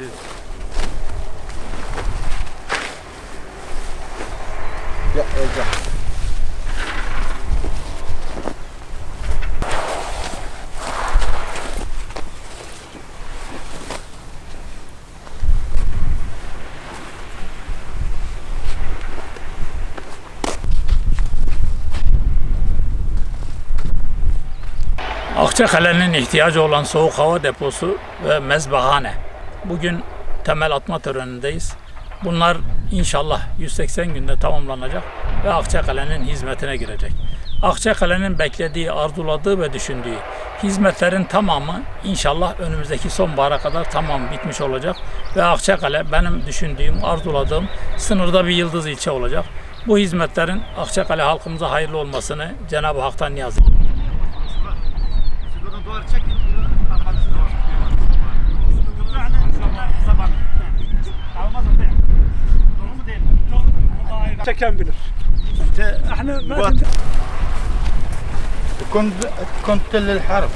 Biz. Ya Özcan. Akçakale'nin ihtiyacı olan soğuk hava deposu ve mezbahane. Bugün temel atma törenindeyiz. Bunlar inşallah 180 günde tamamlanacak ve Akçakale'nin hizmetine girecek. Akçakale'nin beklediği, arzuladığı ve düşündüğü hizmetlerin tamamı inşallah önümüzdeki sonbahara kadar tamam bitmiş olacak. Ve Akçakale benim düşündüğüm, arzuladığım sınırda bir yıldız ilçe olacak. Bu hizmetlerin Akçakale halkımıza hayırlı olmasını Cenab-ı Hak'tan niyaz ediyorum. متكامله إحنا ما كنت كنت للحرب.